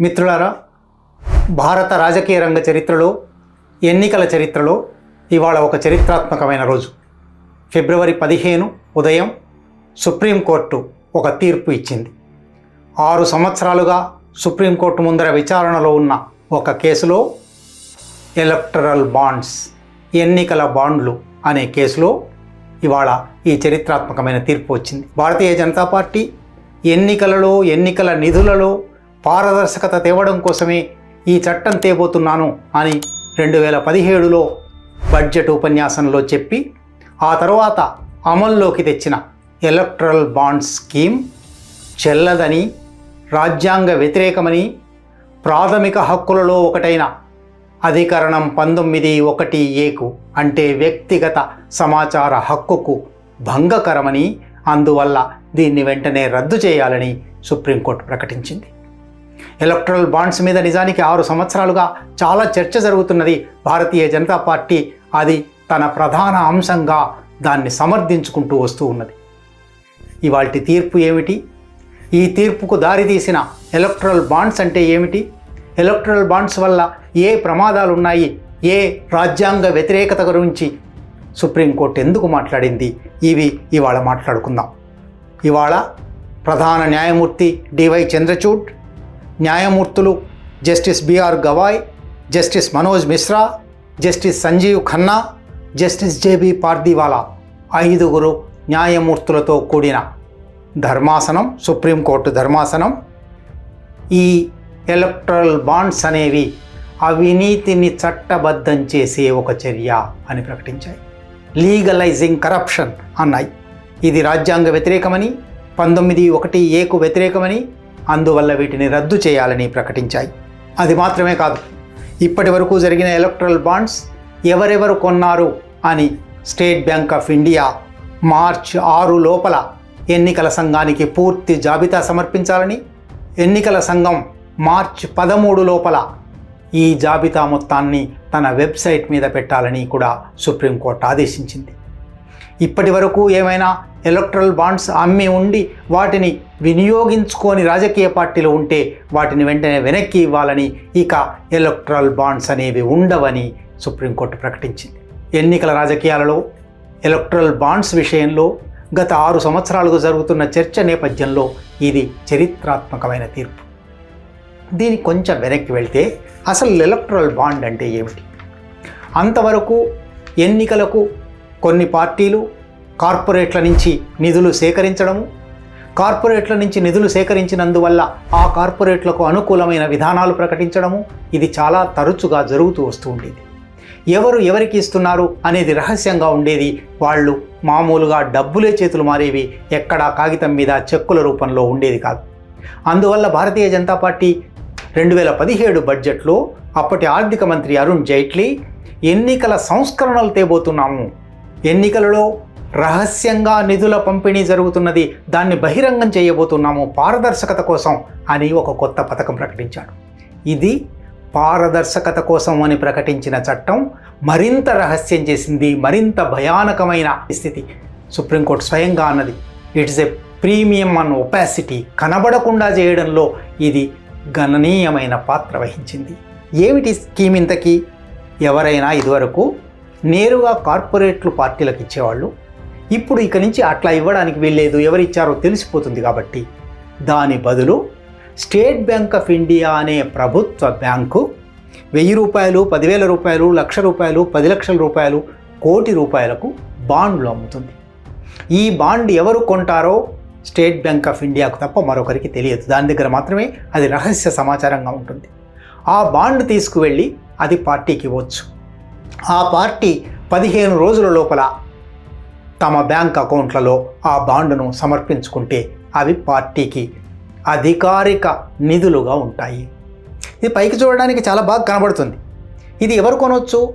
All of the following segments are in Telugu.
మిత్రులారా భారత రాజకీయ రంగ చరిత్రలో ఎన్నికల చరిత్రలో ఇవాళ ఒక చరిత్రాత్మకమైన రోజు. ఫిబ్రవరి పదిహేను ఉదయం సుప్రీంకోర్టు ఒక తీర్పు ఇచ్చింది. ఆరు సంవత్సరాలుగా సుప్రీంకోర్టు ముందర విచారణలో ఉన్న ఒక కేసులో ఎలక్టరల్ బాండ్స్ ఎన్నికల బాండ్లు అనే కేసులో ఇవాళ ఈ చరిత్రాత్మకమైన తీర్పు వచ్చింది. భారతీయ జనతా పార్టీ ఎన్నికలలో ఎన్నికల నిధులలో పారదర్శకత తేవడం కోసమే ఈ చట్టం తేబోతున్నాను అని రెండు వేల పదిహేడులో బడ్జెట్ ఉపన్యాసంలో చెప్పి ఆ తర్వాత అమల్లోకి తెచ్చిన ఎలక్ట్రల్ బాండ్ స్కీమ్ చెల్లదని రాజ్యాంగ వ్యతిరేకమని ప్రాథమిక హక్కులలో ఒకటైన అధికరణం పంతొమ్మిది ఒకటి ఏకు అంటే వ్యక్తిగత సమాచార హక్కుకు భంగకరమని అందువల్ల దీన్ని వెంటనే రద్దు చేయాలని సుప్రీంకోర్టు ప్రకటించింది. ఎలక్ట్రల్ బాండ్స్ మీద నిజానికి ఆరు సంవత్సరాలుగా చాలా చర్చ జరుగుతున్నది. భారతీయ జనతా పార్టీ అది తన ప్రధాన అంశంగా దాన్ని సమర్థించుకుంటూ వస్తూ ఉన్నది. ఇవాల్టి తీర్పు ఏమిటి? ఈ తీర్పుకు దారితీసిన ఎలక్ట్రల్ బాండ్స్ అంటే ఏమిటి? ఎలక్ట్రల్ బాండ్స్ వల్ల ఏ ప్రమాదాలు ఉన్నాయి ఏ రాజ్యాంగ వ్యతిరేకత గురించి? సుప్రీంకోర్టు ఎందుకు మాట్లాడింది? ఇవి ఇవాళ మాట్లాడుకుందాం. ఇవాళ ప్రధాన న్యాయమూర్తి డివై చంద్రచూడ్ న్యాయమూర్తులు justice B R Gavai justice Manoj Mishra justice Sanjiv Khanna justice J B Pardiwala ఐదుగురు న్యాయమూర్తులతో కూడిన ధర్మాసనం సుప్రీంకోర్టు ధర్మాసనం. ఈ ఎలక్ట్రల్ బాండ్స్ అనేవి అవినీతిని చట్టబద్ధం చేసే ఒక చర్య అని ప్రకటించాయి. లీగలైజింగ్ కరప్షన్ అన్నాయి. ఇది రాజ్యాంగ వ్యతిరేకమని పంతొమ్మిది ఒకటి ఏకు వ్యతిరేకమని అందువల్ల వీటిని రద్దు చేయాలని ప్రకటించాయి. అది మాత్రమే కాదు ఇప్పటి వరకు జరిగిన ఎలక్ట్రల్ బాండ్స్ ఎవరెవరు కొన్నారు అని State Bank of India March ఆరు లోపల ఎన్నికల సంఘానికి పూర్తి జాబితా సమర్పించాలని ఎన్నికల సంఘం మార్చ్ పదమూడు లోపల ఈ జాబితా మొత్తాన్ని తన వెబ్సైట్ మీద పెట్టాలని కూడా సుప్రీంకోర్టు ఆదేశించింది. ఇప్పటి వరకు ఏమైనా ఎలక్ట్రల్ బాండ్స్ అమ్మి ఉండి వాటిని వినియోగించుకొని రాజకీయ పార్టీలు ఉంటే వాటిని వెంటనే వెనక్కి ఇవ్వాలని ఇక ఎలక్ట్రల్ బాండ్స్ అనేవి ఉండవని సుప్రీంకోర్టు ప్రకటించింది. ఎన్నికల రాజకీయాలలో ఎలక్ట్రల్ బాండ్స్ విషయంలో గత ఆరు సంవత్సరాలుగా జరుగుతున్న చర్చ నేపథ్యంలో ఇది చరిత్రాత్మకమైన తీర్పు. దీనికి కొంచెం వెనక్కి వెళ్తే అసలు ఎలక్ట్రల్ బాండ్ అంటే ఏమిటి? అంతవరకు ఎన్నికలకు కొన్ని పార్టీలు కార్పొరేట్ల నుంచి నిధులు సేకరించడము కార్పొరేట్ల నుంచి నిధులు సేకరించినందువల్ల ఆ కార్పొరేట్లకు అనుకూలమైన విధానాలు ప్రకటించడము ఇది చాలా తరచుగా జరుగుతూ వస్తూ ఉండేది. ఎవరు ఎవరికి ఇస్తున్నారు అనేది రహస్యంగా ఉండేది. వాళ్ళు మామూలుగా డబ్బులే చేతులు మారేవి ఎక్కడా కాగితం మీద చెక్కుల రూపంలో ఉండేది కాదు. అందువల్ల భారతీయ జనతా పార్టీ రెండు వేల పదిహేడు బడ్జెట్లో అప్పటి ఆర్థిక మంత్రి అరుణ్ జైట్లీ ఎన్నికల సంస్కరణలు తేబోతున్నాము ఎన్నికలలో రహస్యంగా నిధుల పంపిణీ జరుగుతున్నది దాన్ని బహిరంగం చేయబోతున్నాము పారదర్శకత కోసం అని ఒక కొత్త పథకం ప్రకటించాడు. ఇది పారదర్శకత కోసం అని ప్రకటించిన చట్టం మరింత రహస్యం చేసింది మరింత భయానకమైన స్థితి. సుప్రీంకోర్టు స్వయంగా అన్నది it's a premium on opacity. కనబడకుండా చేయడంలో ఇది గణనీయమైన పాత్ర వహించింది. ఏమిటి స్కీమ్ ఇంతకీ? ఎవరైనా ఇదివరకు నేరుగా కార్పొరేట్లు పార్టీలకు ఇచ్చేవాళ్ళు. ఇప్పుడు ఇక నుంచి అట్లా ఇవ్వడానికి వీల్లేదు ఎవరు ఇచ్చారో తెలిసిపోతుంది కాబట్టి. దాని బదులు స్టేట్ బ్యాంక్ ఆఫ్ ఇండియా అనే ప్రభుత్వ బ్యాంకు వెయ్యి రూపాయలు పదివేల రూపాయలు లక్ష రూపాయలు పది లక్షల రూపాయలు కోటి రూపాయలకు బాండ్లు అమ్ముతుంది. ఈ బాండ్ ఎవరు కొంటారో స్టేట్ బ్యాంక్ ఆఫ్ ఇండియాకు తప్ప మరొకరికి తెలియదు. దాని దగ్గర మాత్రమే అది రహస్య సమాచారంగా ఉంటుంది. ఆ బాండ్ తీసుకువెళ్ళి అది పార్టీకి ఇవ్వచ్చు. ఆ పార్టీ పదిహేను రోజుల లోపల తమ బ్యాంక్ అకౌంట్లలో ఆ బాండును సమర్పించుకుంటే అవి పార్టీకి అధికారిక నిధులుగా ఉంటాయి. ఇది పైకి చూడడానికి చాలా బాగా కనబడుతుంది. ఇది ఎవరు కొనవచ్చు?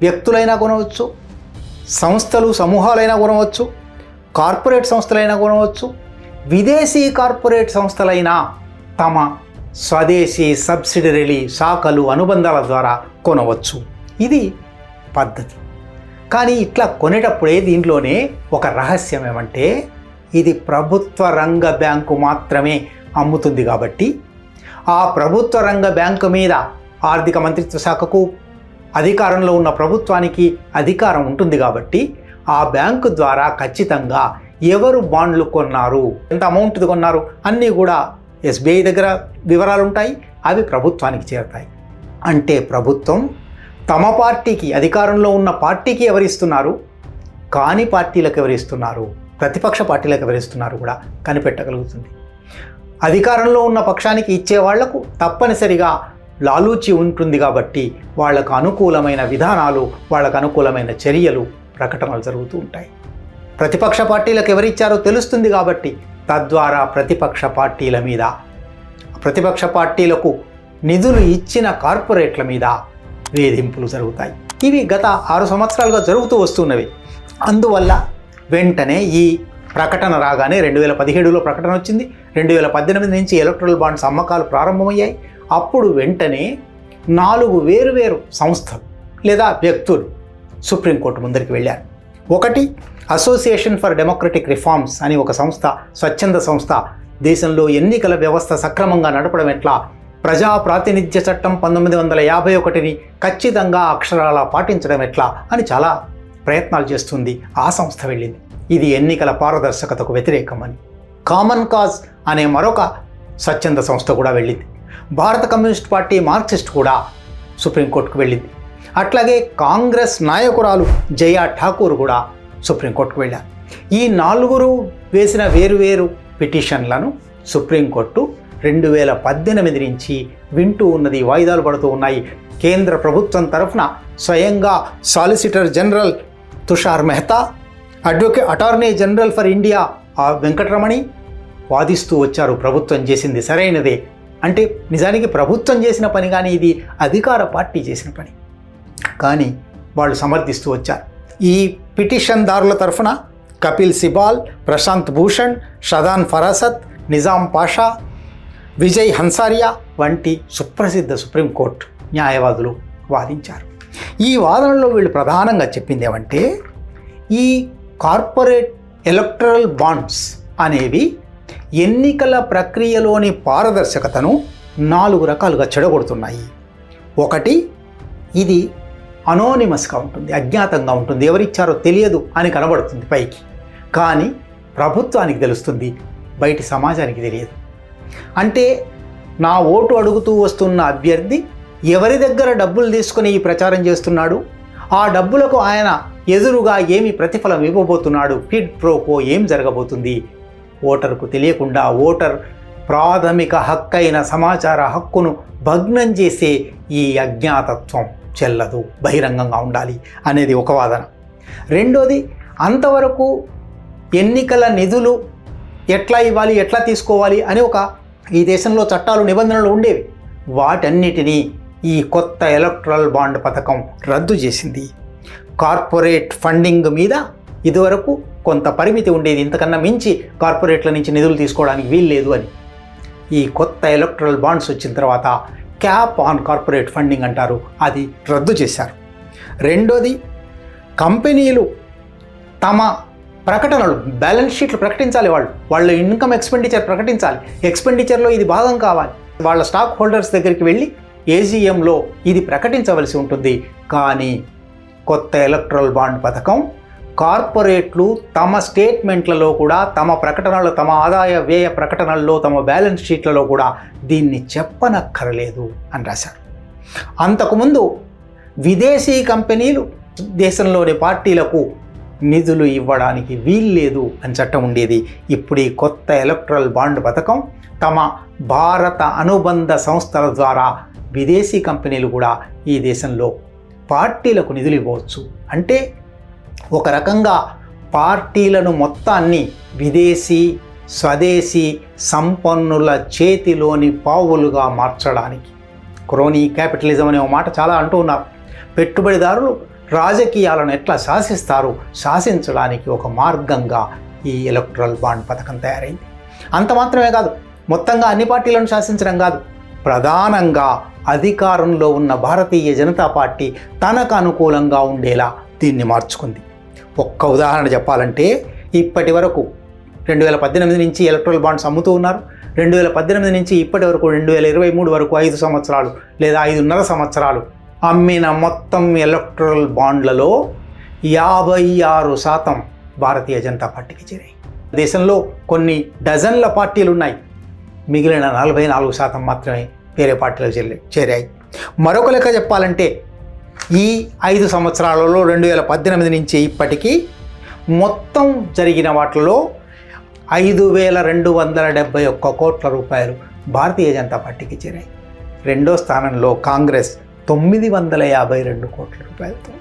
వ్యక్తులైనా కొనవచ్చు? సంస్థలు సమూహాలైనా కొనవచ్చు? కార్పొరేట్ సంస్థలైనా కొనవచ్చు? విదేశీ కార్పొరేట్ సంస్థలైనా తమ స్వదేశీ సబ్సిడరీ శాఖలు అనుబంధాల ద్వారా కొనవచ్చు. ఇది పద్ధతి. కానీ ఇట్లా కొనేటప్పుడే దీంట్లోనే ఒక రహస్యం ఏమంటే ఇది ప్రభుత్వ రంగ బ్యాంకు మాత్రమే అమ్ముతుంది కాబట్టి ఆ ప్రభుత్వ రంగ బ్యాంకు మీద ఆర్థిక మంత్రిత్వ శాఖకు అధికారంలో ఉన్న ప్రభుత్వానికి అధికారం ఉంటుంది కాబట్టి ఆ బ్యాంకు ద్వారా ఖచ్చితంగా ఎవరు బాండ్లు కొన్నారు ఎంత అమౌంట్ కొన్నారు అన్నీ కూడా ఎస్బీఐ దగ్గర వివరాలు ఉంటాయి అవి ప్రభుత్వానికి చేరుతాయి. అంటే ప్రభుత్వం తమ పార్టీకి అధికారంలో ఉన్న పార్టీకి ఎవరిస్తున్నారు? కాని పార్టీలకు ఎవరిస్తున్నారు? ప్రతిపక్ష పార్టీలకు ఎవరిస్తున్నారు కూడా కనిపెట్టగలుగుతుంది. అధికారంలో ఉన్న పక్షానికి ఇచ్చే వాళ్ళకు తప్పనిసరిగా లాలూచి ఉంటుంది కాబట్టి వాళ్ళకు అనుకూలమైన విధానాలు వాళ్ళకు అనుకూలమైన చర్యలు ప్రకటనలు జరుగుతూ ఉంటాయి. ప్రతిపక్ష పార్టీలకు ఎవరిచ్చారో తెలుస్తుంది కాబట్టి తద్వారా ప్రతిపక్ష పార్టీల మీద ప్రతిపక్ష పార్టీలకు నిధులు ఇచ్చిన కార్పొరేట్ల మీద వేధింపులు జరుగుతాయి. ఇవి గత ఆరు సంవత్సరాలుగా జరుగుతూ వస్తున్నవి. అందువల్ల వెంటనే ఈ ప్రకటన రాగానే రెండు వేల పదిహేడులో ప్రకటన వచ్చింది. రెండు వేల పద్దెనిమిది నుంచి ఎలక్ట్రల్ బాండ్స్ అమ్మకాలు ప్రారంభమయ్యాయి. అప్పుడు వెంటనే నాలుగు వేరువేరు సంస్థలు లేదా వ్యక్తులు సుప్రీంకోర్టు ముందరికి వెళ్ళారు. ఒకటి అసోసియేషన్ ఫర్ డెమోక్రటిక్ రిఫార్మ్స్ అని ఒక సంస్థ స్వచ్ఛంద సంస్థ దేశంలో ఎన్నికల వ్యవస్థ సక్రమంగా నడపడం ఎట్లా? ప్రజా ప్రాతినిధ్య చట్టం పంతొమ్మిది వందల యాభై ఒకటిని ఖచ్చితంగా అక్షరాల పాటించడం ఎట్లా అని చాలా ప్రయత్నాలు చేస్తుంది ఆ సంస్థ వెళ్ళింది. ఇది ఎన్నికల పారదర్శకతకు వ్యతిరేకమని కామన్ కాజ్ అనే మరొక స్వచ్ఛంద సంస్థ కూడా వెళ్ళింది. భారత కమ్యూనిస్ట్ పార్టీ మార్క్సిస్ట్ కూడా సుప్రీంకోర్టుకు వెళ్ళింది. అట్లాగే కాంగ్రెస్ నాయకురాలు జయా ఠాకూర్ కూడా సుప్రీంకోర్టుకు వెళ్ళారు. ఈ నాలుగురు వేసిన వేరువేరు పిటిషన్లను సుప్రీంకోర్టు రెండు వేల పద్దెనిమిది నుంచి వింటూ ఉన్నది వాయిదాలు పడుతూ ఉన్నాయి. కేంద్ర ప్రభుత్వం తరఫున స్వయంగా solicitor general Tushar Mehta అడ్వకే attorney general for India R Venkataramani వాదిస్తూ వచ్చారు. ప్రభుత్వం చేసింది సరైనదే. అంటే నిజానికి ప్రభుత్వం చేసిన పని కానీ ఇది అధికార పార్టీ చేసిన పని. కానీ వాళ్ళు సమర్థిస్తూ వచ్చారు. ఈ పిటిషన్దారుల తరఫున కపిల్ సిబాల్ ప్రశాంత్ భూషణ్ షదాన్ ఫరాసత్ నిజాం పాషా విజయ్ హన్సారియా వంటి సుప్రసిద్ధ సుప్రీంకోర్టు న్యాయవాదులు వాదించారు. ఈ వాదనలో వీళ్ళు ప్రధానంగా చెప్పింది ఏమంటే ఈ కార్పొరేట్ ఎలక్ట్రల్ బాండ్స్ అనేవి ఎన్నికల ప్రక్రియలోని పారదర్శకతను నాలుగు రకాలుగా చెడగొడుతున్నాయి. ఒకటి ఇది అనోనిమస్గా ఉంటుంది అజ్ఞాతంగా ఉంటుంది ఎవరిచ్చారో తెలియదు అని కనబడుతుంది పైకి. కానీ ప్రభుత్వానికి తెలుస్తుంది బయటి సమాజానికి తెలియదు. అంటే నా ఓటు అడుగుతూ వస్తున్న అభ్యర్థి ఎవరి దగ్గర డబ్బులు తీసుకుని ఈ ప్రచారం చేస్తున్నాడు? ఆ డబ్బులకు ఆయన ఎదురుగా ఏమి ప్రతిఫలం ఇవ్వబోతున్నాడు? ఫిడ్ ప్రోకో ఏం జరగబోతుంది? ఓటర్కు తెలియకుండా ఓటర్ ప్రాథమిక హక్కైన సమాచార హక్కును భగ్నం చేసే ఈ అజ్ఞాతత్వం చెల్లదు బహిరంగంగా ఉండాలి అనేది ఒక వాదన. రెండోది అంతవరకు ఎన్నికల నిధులు ఎట్లా ఇవ్వాలి ఎట్లా తీసుకోవాలి అని ఒక ఈ దేశంలో చట్టాలు నిబంధనలు ఉండేవి. వాటన్నిటినీ ఈ కొత్త ఎలక్ట్రల్ బాండ్ పథకం రద్దు చేసింది. కార్పొరేట్ ఫండింగ్ మీద ఇదివరకు కొంత పరిమితి ఉండేది. ఇంతకన్నా మించి కార్పొరేట్ల నుంచి నిధులు తీసుకోవడానికి వీల్లేదు అని. ఈ కొత్త ఎలక్ట్రల్ బాండ్స్ వచ్చిన తర్వాత క్యాప్ ఆన్ కార్పొరేట్ ఫండింగ్ అంటారు. అది రద్దు చేశారు. రెండోది కంపెనీలు తమ ప్రకటనలు బ్యాలెన్స్ షీట్లు ప్రకటించాలి వాళ్ళు. వాళ్ళ ఇన్కమ్ ఎక్స్పెండిచర్ ప్రకటించాలి. ఎక్స్పెండిచర్లో ఇది భాగం కావాలి. వాళ్ళ స్టాక్ హోల్డర్స్ దగ్గరికి వెళ్ళి ఏజీఎంలో ఇది ప్రకటించవలసి ఉంటుంది. కానీ కొత్త ఎలక్ట్రల్ బాండ్ పథకం కార్పొరేట్లు తమ స్టేట్మెంట్లలో కూడా తమ ప్రకటనలు తమ ఆదాయ వ్యయ ప్రకటనల్లో తమ బ్యాలెన్స్ షీట్లలో కూడా దీన్ని చెప్పనక్కరలేదు అని రాశారు. అంతకుముందు విదేశీ కంపెనీలు దేశంలోని పార్టీలకు నిధులు ఇవ్వడానికి వీల్లేదు అని చట్టం ఉండేది. ఇప్పుడు ఈ కొత్త ఎలక్ట్రల్ బాండ్ పథకం తమ భారత అనుబంధ సంస్థల ద్వారా విదేశీ కంపెనీలు కూడా ఈ దేశంలో పార్టీలకు నిధులు ఇవ్వవచ్చు. అంటే ఒక రకంగా పార్టీలను మొత్తాన్ని విదేశీ స్వదేశీ సంపన్నుల చేతిలోని పావులుగా మార్చడానికి. క్రోనీ క్యాపిటలిజం అనే మాట చాలా అంటూ ఉన్నారు. పెట్టుబడిదారులు రాజకీయాలను ఎట్లా శాసిస్తారు? శాసించడానికి ఒక మార్గంగా ఈ ఎలక్ట్రల్ బాండ్ పథకం తయారైంది. అంత మాత్రమే కాదు మొత్తంగా అన్ని పార్టీలను శాసించడం కాదు. ప్రధానంగా అధికారంలో ఉన్న భారతీయ జనతా పార్టీ తనకు అనుకూలంగా ఉండేలా దీన్ని మార్చుకుంది. ఒక్క ఉదాహరణ చెప్పాలంటే ఇప్పటి వరకు రెండు వేల పద్దెనిమిది నుంచి ఎలక్ట్రల్ బాండ్స్ అమ్ముతూ ఉన్నారు. రెండు వేల పద్దెనిమిది నుంచి ఇప్పటి వరకు రెండు వేల ఇరవై మూడు వరకు ఐదు సంవత్సరాలు లేదా ఐదున్నర సంవత్సరాలు అమ్మిన మొత్తం ఎలక్ట్రల్ బాండ్లలో యాభై ఆరు శాతం భారతీయ జనతా పార్టీకి చేరాయి. దేశంలో కొన్ని డజన్ల పార్టీలు ఉన్నాయి మిగిలిన నలభై నాలుగు శాతం మాత్రమే వేరే పార్టీలకు చేరి చేరాయి. మరొక లెక్క చెప్పాలంటే ఈ ఐదు సంవత్సరాలలో రెండు వేల పద్దెనిమిది నుంచి ఇప్పటికీ మొత్తం జరిగిన వాటిలో ఐదు వేల రెండు వందల డెబ్బై ఒక్క కోట్ల రూపాయలు భారతీయ జనతా పార్టీకి చేరాయి. రెండో స్థానంలో కాంగ్రెస్ తొమ్మిది వందల యాభై రెండు కోట్ల రూపాయలతో.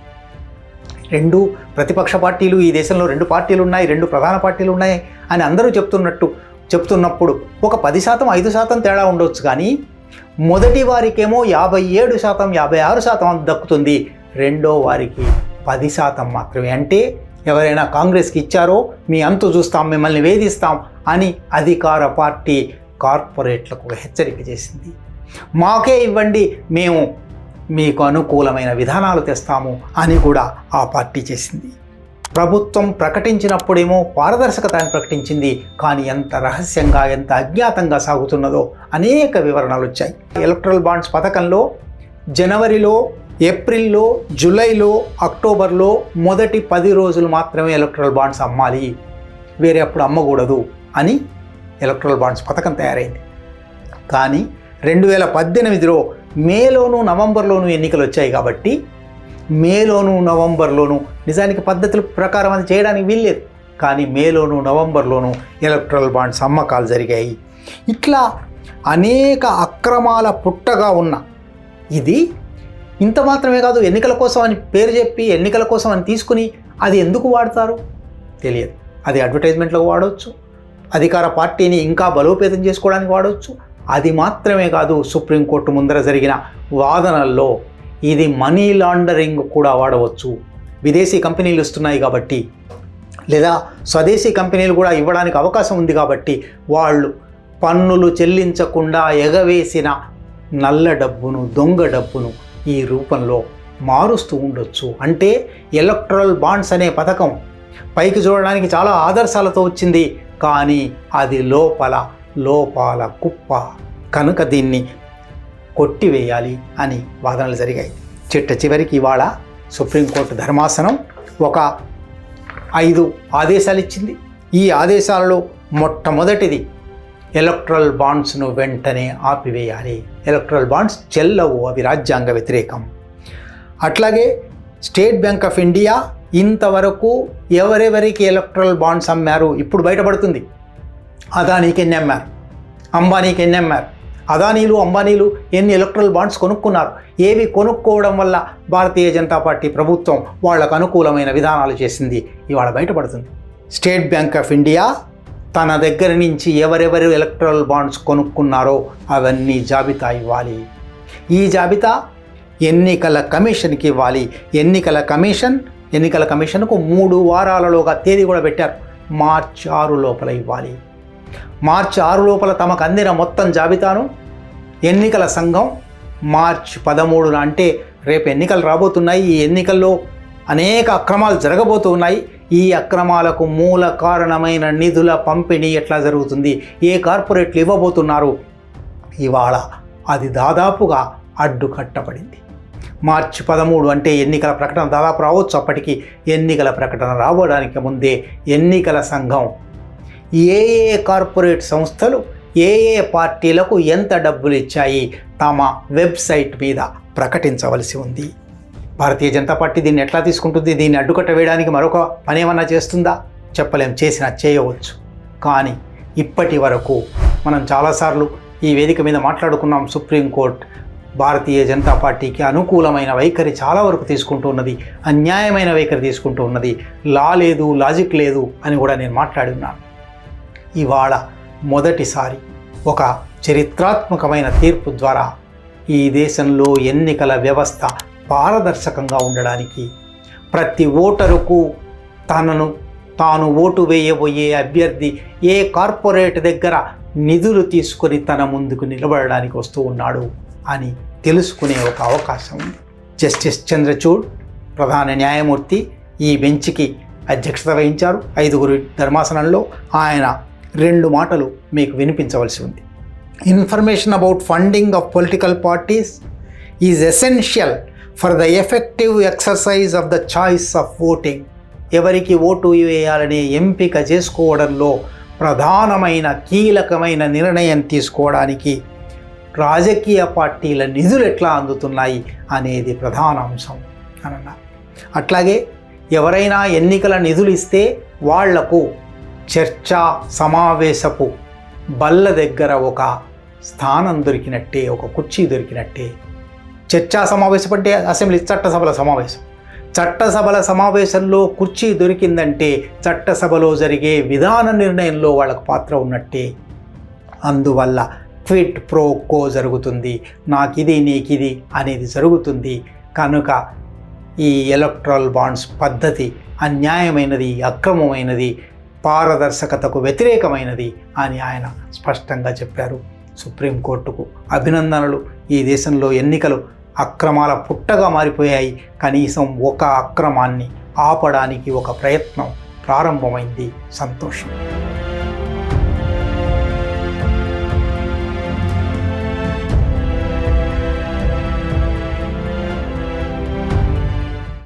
రెండు ప్రతిపక్ష పార్టీలు ఈ దేశంలో రెండు పార్టీలు ఉన్నాయి రెండు ప్రధాన పార్టీలు ఉన్నాయి అని అందరూ చెప్తున్నట్టు చెప్తున్నప్పుడు ఒక పది శాతం ఐదు శాతం తేడా ఉండొచ్చు కానీ మొదటి వారికేమో యాభై ఏడు శాతం యాభై ఆరు శాతం దక్కుతుంది. రెండో వారికి పది శాతం మాత్రమే. అంటే ఎవరైనా కాంగ్రెస్కి ఇచ్చారో మీ అంతు చూస్తాం మిమ్మల్ని వేధిస్తాం అని అధికార పార్టీ కార్పొరేట్లకు హెచ్చరిక చేసింది. మాకే ఇవ్వండి మేము మీకు అనుకూలమైన విధానాలు తెస్తాము అని కూడా ఆ పార్టీ చేసింది. ప్రభుత్వం ప్రకటించినప్పుడేమో పారదర్శకత అని ప్రకటించింది కానీ ఎంత రహస్యంగా ఎంత అజ్ఞాతంగా సాగుతున్నదో అనేక వివరణలు వచ్చాయి. ఎలక్ట్రల్ బాండ్స్ పథకంలో జనవరిలో ఏప్రిల్లో జూలైలో అక్టోబర్లో మొదటి పది రోజులు మాత్రమే ఎలక్ట్రల్ బాండ్స్ అమ్మాలి. వేరే అప్పుడు అమ్మకూడదు అని ఎలక్ట్రల్ బాండ్స్ పథకం తయారైంది. కానీ రెండు వేల పద్దెనిమిదిలో మేలోను నవంబర్లోను ఎన్నికలు వచ్చాయి కాబట్టి మేలోను నవంబర్లోను నిజానికి పద్ధతుల ప్రకారం అది చేయడానికి వీల్లేదు. కానీ మేలోను నవంబర్లోను ఎలక్ట్రల్ బాండ్స్ అమ్మకాలు జరిగాయి. ఇట్లా అనేక అక్రమాల పుట్టగా ఉన్న ఇది ఇంత మాత్రమే కాదు ఎన్నికల కోసం అని పేరు చెప్పి ఎన్నికల కోసం అని తీసుకుని అది ఎందుకు వాడతారు? తెలియదు. అది అడ్వర్టైజ్మెంట్లకు వాడవచ్చు అధికార పార్టీని ఇంకా బలోపేతం చేసుకోవడానికి వాడవచ్చు అది మాత్రమే కాదు సుప్రీంకోర్టు ముందర జరిగిన వాదనల్లో ఇది మనీ లాండరింగ్ కూడా వాడవచ్చు. విదేశీ కంపెనీలు ఇస్తున్నాయి కాబట్టి లేదా స్వదేశీ కంపెనీలు కూడా ఇవ్వడానికి అవకాశం ఉంది కాబట్టి వాళ్ళు పన్నులు చెల్లించకుండా ఎగవేసిన నల్ల డబ్బును దొంగ డబ్బును ఈ రూపంలో మారుస్తూ ఉండొచ్చు. అంటే ఎలక్ట్రల్ బాండ్స్ అనే పథకం పైకి చూడడానికి చాలా ఆదర్శాలతో వచ్చింది కానీ అది లోపల లోపాల కుప్ప కనుక దీన్ని కొట్టివేయాలి అని వాదనలు జరిగాయి. చిట్ట చివరికి ఇవాళ సుప్రీంకోర్టు ధర్మాసనం ఒక ఐదు ఆదేశాలు ఇచ్చింది. ఈ ఆదేశాలలో మొట్టమొదటిది ఎలక్ట్రల్ బాండ్స్ను వెంటనే ఆపివేయాలి. ఎలక్ట్రల్ బాండ్స్ చెల్లవు అవి రాజ్యాంగ వ్యతిరేకం. అట్లాగే స్టేట్ బ్యాంక్ ఆఫ్ ఇండియా ఇంతవరకు ఎవరెవరికి ఎలక్ట్రల్ బాండ్స్ అమ్మారు ఇప్పుడు బయటపడుతుంది. అదానీకి ఎన్ని అమ్మారు అంబానీకి ఎన్ని అమ్మారు అదానీలు అంబానీలు ఎన్ని ఎలక్ట్రల్ బాండ్స్ కొనుక్కున్నారు? ఏవి కొనుక్కోవడం వల్ల భారతీయ జనతా పార్టీ ప్రభుత్వం వాళ్ళకు అనుకూలమైన విధానాలు చేసింది? ఇవాళ బయటపడుతుంది. స్టేట్ బ్యాంక్ ఆఫ్ ఇండియా తన దగ్గర నుంచి ఎవరెవరు ఎలక్ట్రల్ బాండ్స్ కొనుక్కున్నారో అవన్నీ జాబితా ఇవ్వాలి. ఈ జాబితా ఎన్నికల కమిషన్కి ఇవ్వాలి. ఎన్నికల కమిషన్ ఎన్నికల కమిషన్కు మూడు వారాలలోగా తేదీ కూడా పెట్టారు. మార్చి ఆరు లోపల ఇవ్వాలి. మార్చి ఆరు లోపల తమకు అందిన మొత్తం జాబితాను ఎన్నికల సంఘం మార్చి పదమూడున అంటే రేపు ఎన్నికలు రాబోతున్నాయి. ఈ ఎన్నికల్లో అనేక అక్రమాలు జరగబోతున్నాయి ఈ అక్రమాలకు మూల కారణమైన నిధుల పంపిణీ ఎట్లా జరుగుతుంది? ఏ కార్పొరేట్లు ఇవ్వబోతున్నారు? ఇవాళ అది దాదాపుగా అడ్డుకట్టబడింది మార్చి పదమూడు అంటే ఎన్నికల ప్రకటన దాదాపు రావచ్చు. అప్పటికి ఎన్నికల ప్రకటన రావడానికి ముందే ఎన్నికల సంఘం ఏ ఏ కార్పొరేట్ సంస్థలు ఏ ఏ పార్టీలకు ఎంత డబ్బులు ఇచ్చాయి తమ వెబ్సైట్ మీద ప్రకటించవలసి ఉంది. భారతీయ జనతా పార్టీ దీన్ని ఎట్లా తీసుకుంటుంది? దీన్ని అడ్డుకట్ట వేయడానికి మరొక పని ఏమన్నా చేస్తుందా? చెప్పలేం చేసినా చేయవచ్చు. కానీ ఇప్పటి వరకు మనం చాలాసార్లు ఈ వేదిక మీద మాట్లాడుకున్నాం. సుప్రీంకోర్టు భారతీయ జనతా పార్టీకి అనుకూలమైన వైఖరి చాలా వరకు తీసుకుంటూ ఉన్నది. అన్యాయమైన వైఖరి తీసుకుంటూ ఉన్నది. లా లేదు లాజిక్ లేదు అని కూడా నేను మాట్లాడి ఉన్నాను. ఇవాళ మొదటిసారి ఒక చరిత్రాత్మకమైన తీర్పు ద్వారా ఈ దేశంలో ఎన్నికల వ్యవస్థ పారదర్శకంగా ఉండడానికి ప్రతి ఓటరుకు తనను తాను ఓటు వేయబోయే అభ్యర్థి ఏ కార్పొరేట్ దగ్గర నిధులు తీసుకొని తన ముందుకు నిలబడడానికి వస్తూ ఉన్నాడు అని తెలుసుకునే ఒక అవకాశం ఉంది. జస్టిస్ చంద్రచూడ్ ప్రధాన న్యాయమూర్తి ఈ బెంచ్కి అధ్యక్షత వహించారు. ఐదుగురు ధర్మాసనంలో ఆయన రెండు మాటలు మీకు వినిపించవలసి ఉంది. Information about funding of political parties is essential for the effective exercise of the choice of voting ఎవరికి ఓటు వేయాలనే ఎంపిక చేసుకోవడంలో ప్రధానమైన కీలకమైన నిర్ణయం తీసుకోవడానికి రాజకీయ పార్టీల నిధులు ఎట్లా అందుతున్నాయి అనేది ప్రధాన అంశం అని అట్లాగే ఎవరైనా ఎన్నికల నిధులు ఇస్తే వాళ్ళకు చర్చా సమావేశపు బల్ల దగ్గర ఒక స్థానం దొరికినట్టే ఒక కుర్చీ దొరికినట్టే. చర్చా సమావేశం అంటే అసెంబ్లీ చట్టసభల సమావేశం. చట్టసభల సమావేశంలో కుర్చీ దొరికిందంటే చట్టసభలో జరిగే విధాన నిర్ణయంలో వాళ్ళకు పాత్ర ఉన్నట్టే. అందువల్ల క్విట్ ప్రో కో జరుగుతుంది. నాకిది నీకిది అనేది జరుగుతుంది. కనుక ఈ ఎలక్ట్రల్ బాండ్స్ పద్ధతి అన్యాయమైనది అక్రమమైనది పారదర్శకతకు వ్యతిరేకమైనది అని ఆయన స్పష్టంగా చెప్పారు. సుప్రీంకోర్టుకు అభినందనలు. ఈ దేశంలో ఎన్నికలు అక్రమాల పుట్టగా మారిపోయాయి. కనీసం ఒక అక్రమాన్ని ఆపడానికి ఒక ప్రయత్నం ప్రారంభమైంది. సంతోషం.